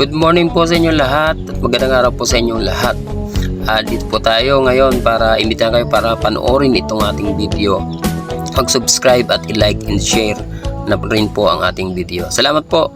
Good morning po sa inyo lahat at magandang araw po sa inyong lahat. Ah, dito po tayo ngayon para imbitahan kayo para panoorin itong ating video. Mag-subscribe at i-like and share na rin po ang ating video. Salamat po!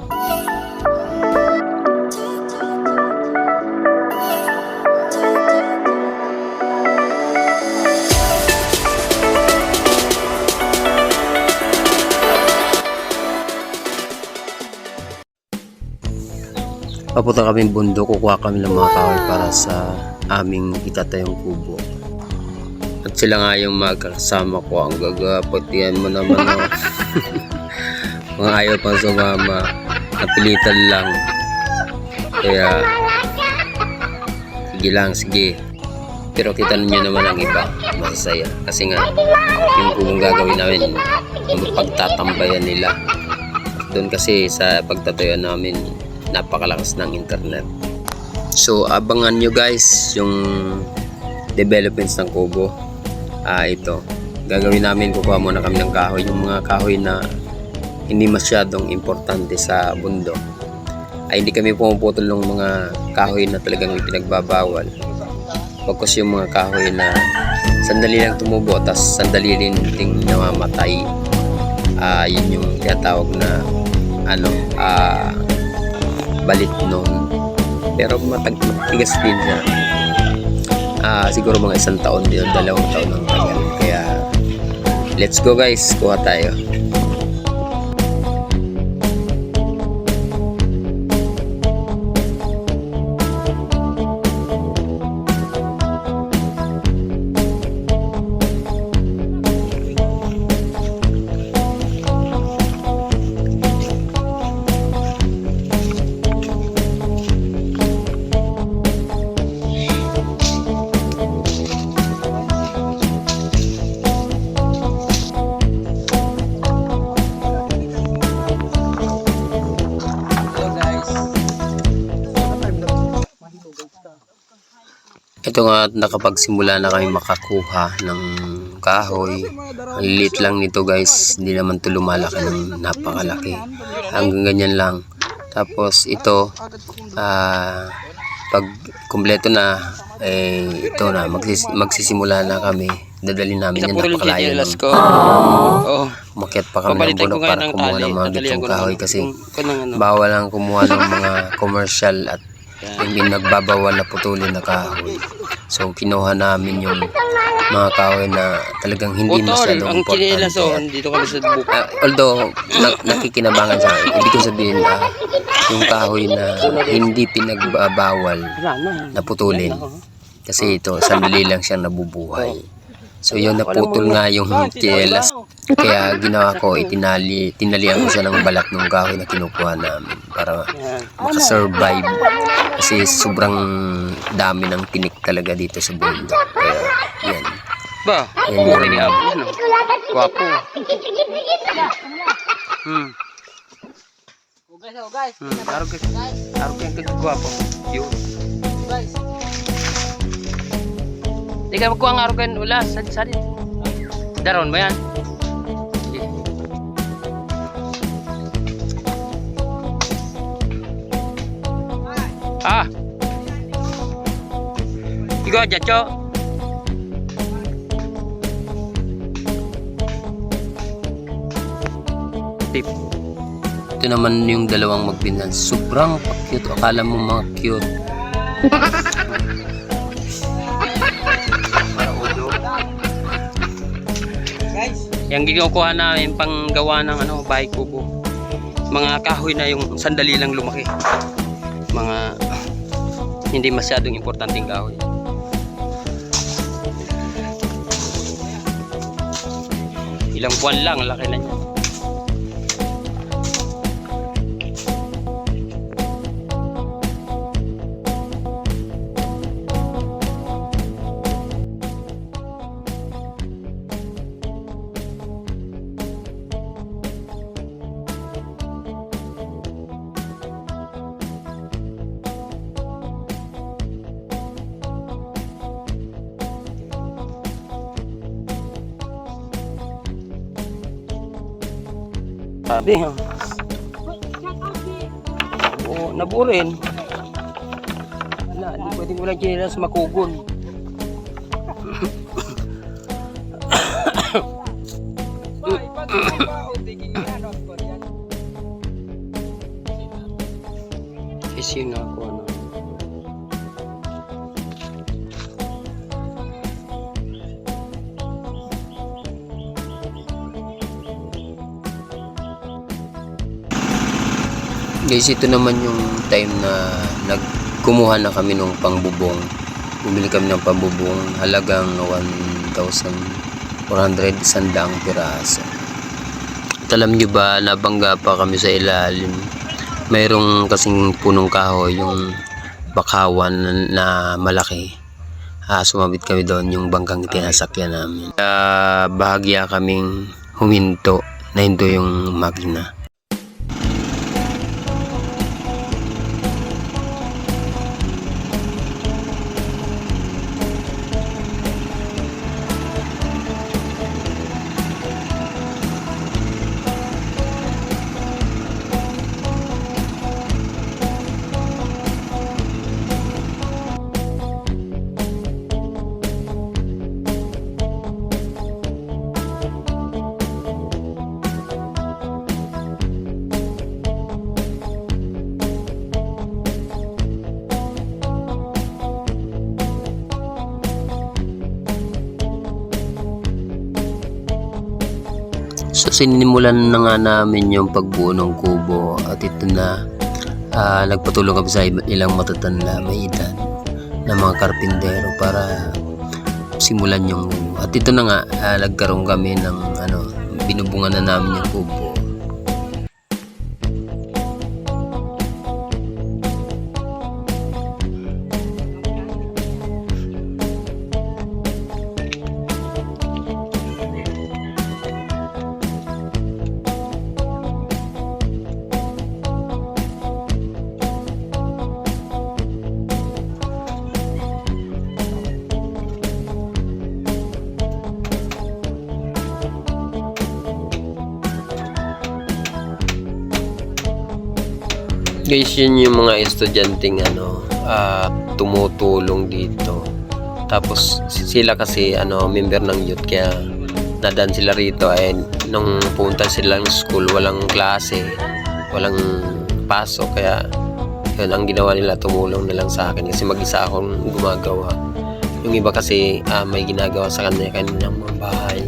Papunta kami bundok, kukuha kami ng mga kahoy para sa aming itatayong kubo. At sila nga yung magkasama ko. Ang gagapatian mo naman. Oh. mga ayaw pang sumama. Napilitan lang. Kaya, sige lang, sige. Pero kita niyo naman ang iba. Masasaya. Kasi nga, yung kubong gagawin namin, pagtatambayan nila. Doon kasi sa pagtatayuan namin, napakalakas ng internet. So, abangan nyo guys yung developments ng Kubo. Ah, ito. Gagawin namin, kukuha muna kami ng kahoy. Yung mga kahoy na hindi masyadong importante sa bundok. Ay, hindi kami pumuputol ng mga kahoy na talagang ipinagbabawal. Focus yung mga kahoy na sandali lang tumubo, tas sandali rin ding namamatay. Ah, yun yung tinatawag na ano, ah, balit noon. Pero matigas din siya. Ah, siguro mga isang taon din, dalawang taon ang tagal. Kaya let's go guys, kuha tayo. Ito nga nakapagsimula na kami makakuha ng kahoy. Ang liit lang nito guys. Hindi naman ito lumalaki ng napakalaki. Hanggang ganyan lang. Tapos ito, ah, pag kumpleto na, eh, ito na, magsis- magsisimula na kami. Dadali namin yan napakalayo ng. Oo. Umakyat pa kami ng bunok para kumuha ng mga gitong kahoy kasi ano. bawal ang kumuha ng mga commercial at hindi nagbabawal na putulin na kahoy. So kinuha namin yung mga kahoy na talagang hindi Utol, masyadong ang oh, importante. dito kami sa bukid. Ah, although na- nakikinabangan siya, ibig ko sabihin ah, yung kahoy na hindi pinagbabawal na putulin. Kasi ito, sandali lang siyang nabubuhay. So yun, naputol nga yung chinelas. Kaya ginawa ko, itinali, tinalian ko siya ng balat ng kahoy na kinukuha namin para makasurvive. Kasi sobrang dami ng tinik talaga dito sa bundok. Kaya yan. Ba, Yan yung okay ni Apo. Ano? Guwapo. Hmm. Hmm, araw ka, araw ka yung guwapo. Yun. Di ka magkuha ng araw ka ulas. Sadi, sadi. Daron mo yan. Ah. Ikaw aja, Cok. Tip. Ito naman yung dalawang magpinsan. Sobrang cute. Akala mo mga cute. Yung kinukuha namin pang gawa ng ano, bahay kubo. Mga kahoy na yung sandali lang lumaki. Mga hindi masyadong importanteng kahoy. Ilang buwan lang, laki na niya. Sabi, ha? Oo, nabuo rin. Wala, hindi pwedeng walang chinelas makugon. Kasi yun nga Guys, ito naman yung time na nagkumuha na kami ng pangbubong. Bumili kami ng pambubong halagang 1,400 sandang piraso. At alam nyo ba, nabangga pa kami sa ilalim. Mayroong kasing punong kahoy, yung bakawan na, malaki. Ah, sumabit kami doon yung bangkang tinasakyan namin. Ah, bahagya kaming huminto na hinto yung makina. Sinimulan na nga namin yung pagbuo ng kubo at ito na ah, nagpatulong kami sa ilang matatanda may edad na mga karpintero para simulan yung. At ito na nga ah, nagkaroon kami ng ano binubungan na namin yung kubo. Guys, yun yung mga estudyanteng ano, ah, tumutulong dito. Tapos sila kasi ano, member ng youth kaya nadan sila rito ay nung punta sila ng school walang klase, walang pasok kaya yun ang ginawa nila tumulong na lang sa akin kasi mag-isa akong gumagawa. Yung iba kasi ah, may ginagawa sa kanya kanilang mga bahay.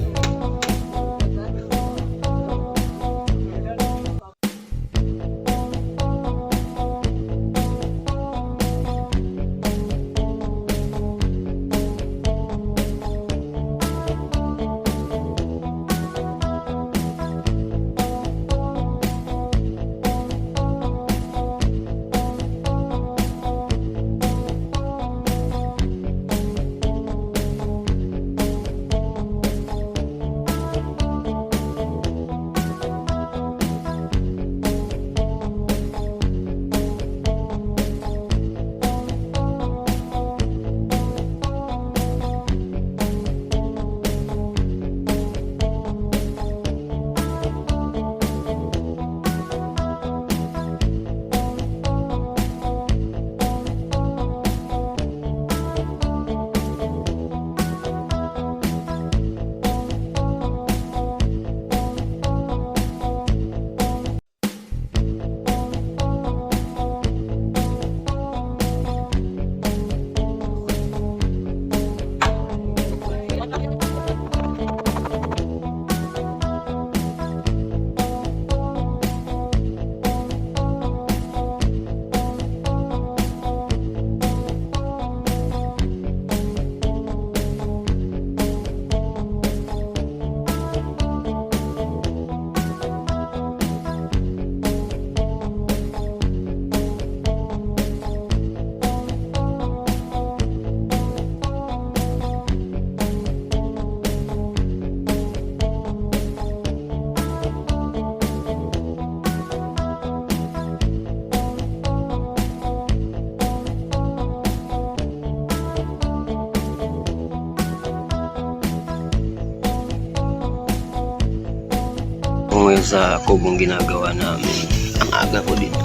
Sa kubong ginagawa namin, ang aga ko dito.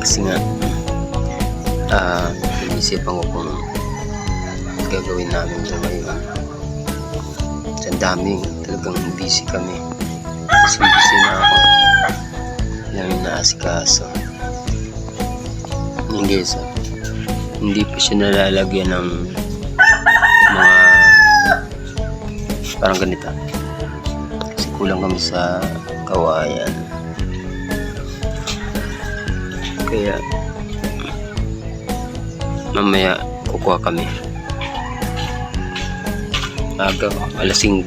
Kasi nga, ah, naisipan ko kung gagawin namin ito ngayon. Sa dami, talagang busy kami. Busy busy na ako. Yung naasikaso. Yung guys, ah, hindi pa siya nalalagyan ng mga parang ganito. Kulang kami sa kawayan. Kaya mamaya kukuha kami. Aga, alas 5.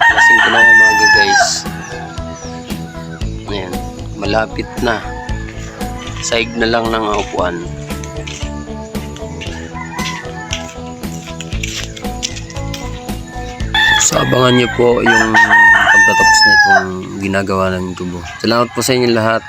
Alas 5 na umaga guys. Ayan, malapit na. Saig na lang ng upuan. So abangan niyo po yung pagtatapos na itong ginagawa ng tubo. Salamat po sa inyo lahat.